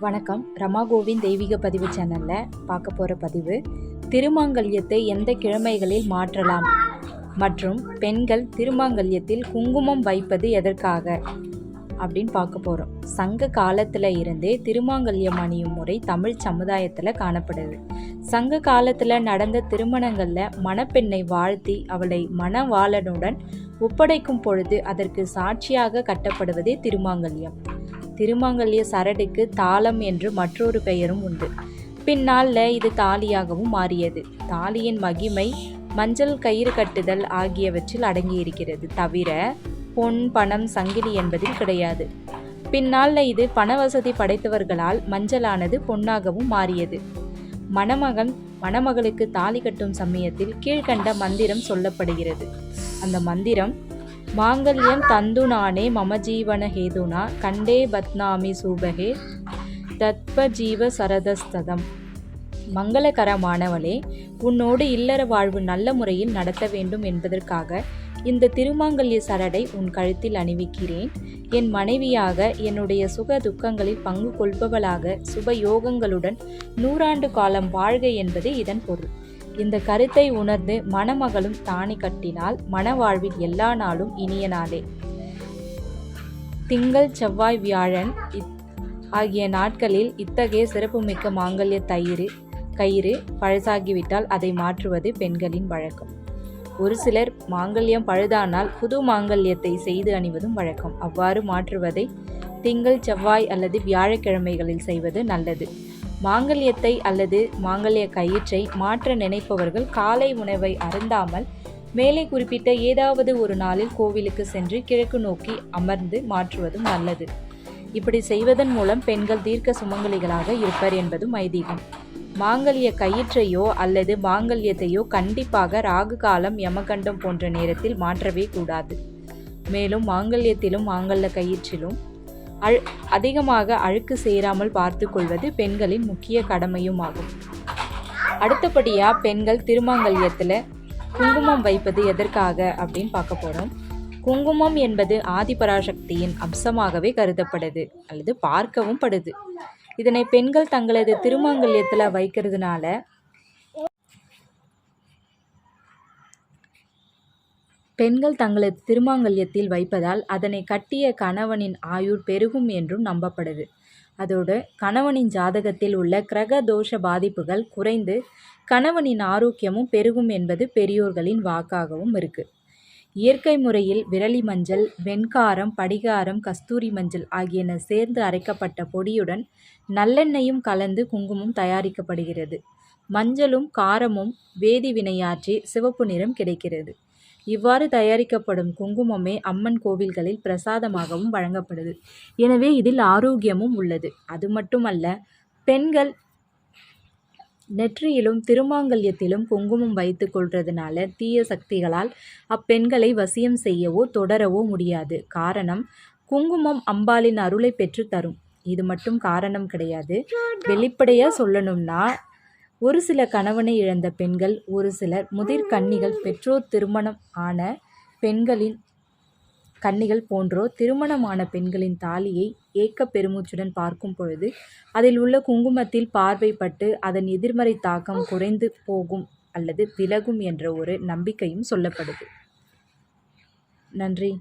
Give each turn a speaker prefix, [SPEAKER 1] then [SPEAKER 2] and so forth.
[SPEAKER 1] வணக்கம். ரமா கோவிந்த் தெய்வீக பதிவு சேனலில் பார்க்க போகிற பதிவு திருமாங்கல்யத்தை எந்த கிழமைகளில் மாற்றலாம்? மற்றும் பெண்கள் திருமாங்கல்யத்தில் குங்குமம் வைப்பது எதற்காக? அப்படின்னு பார்க்க போகிறோம் சங்க காலத்தில் இருந்தே திருமாங்கல்யம் அணியும் முறை தமிழ் சமுதாயத்தில் காணப்படுது. சங்க காலத்தில் நடந்த திருமணங்களில் மணப்பெண்ணை வாழ்த்தி அவளை மணவாளனுடன் ஒப்படைக்கும் பொழுது அதற்கு சாட்சியாக கட்டப்படுவதே திருமாங்கல்யம். திருமாங்கல்ய சரடுக்கு தாளம் என்று மற்றொரு பெயரும் உண்டு. பின்னால இது தாலியாகவும் மாறியது. தாலியின் மகிமை மஞ்சள் கயிறு கட்டுதல் ஆகியவற்றில் அடங்கியிருக்கிறது தவிர பொன் பணம் சங்கிலி என்பதில் கிடையாது. பின்னால் இது பணவசதி படைத்தவர்களால் மஞ்சளானது பொன்னாகவும் மாறியது. மணமகன் மணமகளுக்கு தாலி கட்டும் சமயத்தில் கீழ்கண்ட மந்திரம் சொல்லப்படுகிறது. அந்த மந்திரம் மாங்கல்யம் தந்துனானே மம ஜீவன ஹேதுனா கண்டே பத்னாமி சூபகே தத்ப ஜீவ சரதஸ்ததம். மங்களகரமானவளே உன்னோடு இல்லற வாழ்வு நல்ல முறையில் நடத்த வேண்டும் என்பதற்காக இந்த திருமாங்கல்ய சரடை உன் கழுத்தில் அணிவிக்கிறேன். என் மனைவியாக என்னுடைய சுக துக்கங்களில் பங்கு கொள்பவளாக சுப யோகங்களுடன் நூறாண்டு காலம் வாழ்க என்பது இதன் பொருள். இந்த கருத்தை உணர்ந்து மணமகளும் தானி கட்டினால் மணவாழ்வின் எல்லா நாளும் இனிய நாளே. திங்கள் செவ்வாய் வியாழன் ஆகிய நாட்களில் இத்தகைய சிறப்புமிக்க மாங்கல்ய தயிர் கயிறு பழசாகிவிட்டால் அதை மாற்றுவது பெண்களின் வழக்கம். ஒரு சிலர் மாங்கல்யம் பழுதானால் புது மாங்கல்யத்தை செய்து அணிவதும் வழக்கம். அவ்வாறு மாற்றுவதை திங்கள் செவ்வாய் அல்லது வியாழக்கிழமைகளில் செய்வது நல்லது. மாங்கல்யத்தை அல்லது மாங்கல்ய கயிற்றை மாற்ற நினைப்பவர்கள் காலை உணவை அருந்தாமல் மேலே குறிப்பிட்ட ஏதாவது ஒரு நாளில் கோவிலுக்கு சென்று கிழக்கு நோக்கி அமர்ந்து மாற்றுவதும் நல்லது. இப்படி செய்வதன் மூலம் பெண்கள் தீர்க்க சுமங்கலிகளாக இருப்பர் என்பதும் ஐதீகம். மாங்கல்ய கயிற்றையோ அல்லது மாங்கல்யத்தையோ கண்டிப்பாக ராகு காலம் யமகண்டம் போன்ற நேரத்தில் மாற்றவே கூடாது. மேலும் மாங்கல்யத்திலும் மாங்கல்ய கயிற்றிலும் அழு அதிகமாக அழுக்கு சேராமல் பார்த்து கொள்வது பெண்களின் முக்கிய கடமையும் ஆகும் அடுத்தபடியாக பெண்கள் திருமாங்கல்யத்தில் குங்குமம் வைப்பது எதற்காக அப்படின்னு பார்க்க போகிறோம் குங்குமம் என்பது ஆதிபராசக்தியின் அம்சமாகவே கருதப்படுது அல்லது பார்க்கவும் படுது. இதனை பெண்கள் தங்களது திருமாங்கல்யத்தில் வைக்கிறதுனால பெண்கள் தங்களது திருமாங்கல்யத்தில் வைப்பதால் அதனை கட்டிய கணவனின் ஆயுள் பெருகும் என்றும் நம்பப்படுது. அதோடு கணவனின் ஜாதகத்தில் உள்ள கிரக தோஷ பாதிப்புகள் குறைந்து கணவனின் ஆரோக்கியமும் பெருகும் என்பது பெரியோர்களின் வாக்காகவும் இருக்குது இயற்கை முறையில் விரலி மஞ்சள் வெண்காரம் படிகாரம் கஸ்தூரி மஞ்சள் ஆகியன சேர்ந்து அரைக்கப்பட்ட பொடியுடன் நல்லெண்ணெயும் கலந்து குங்குமம் தயாரிக்கப்படுகிறது. மஞ்சளும் காரமும் வேதி வினையாற்றி சிவப்பு நிறம் கிடைக்கிறது. இவ்வாறு தயாரிக்கப்படும் குங்குமமே அம்மன் கோவில்களில் பிரசாதமாகவும் வழங்கப்படுது. எனவே இதில் ஆரோக்கியமும் உள்ளது. அது மட்டுமல்ல பெண்கள் நெற்றியிலும் திருமாங்கல்யத்திலும் குங்குமம் வைத்து கொள்றதுனால தீய சக்திகளால் அப்பெண்களை வசியம் செய்யவோ தொடரவோ முடியாது. காரணம் குங்குமம் அம்பாளின் அருளை பெற்று தரும். இது மட்டும் காரணம் கிடையாது. வெளிப்படையாக சொல்லணும்னா ஒரு சில கணவனை இழந்த பெண்கள் ஒரு சிலர் முதிர் கன்னிகள் பெற்றோர் திருமணம் ஆன பெண்களின் கன்னிகள் போன்றோர் திருமணமான பெண்களின் தாலியை ஏக்க பெருமூச்சுடன் பார்க்கும் பொழுது அதில் உள்ள குங்குமத்தில் பார்வைப்பட்டு அதன் எதிர்மறை தாக்கம் குறைந்து போகும் அல்லது விலகும் என்ற ஒரு நம்பிக்கையும் சொல்லப்படுது. நன்றி.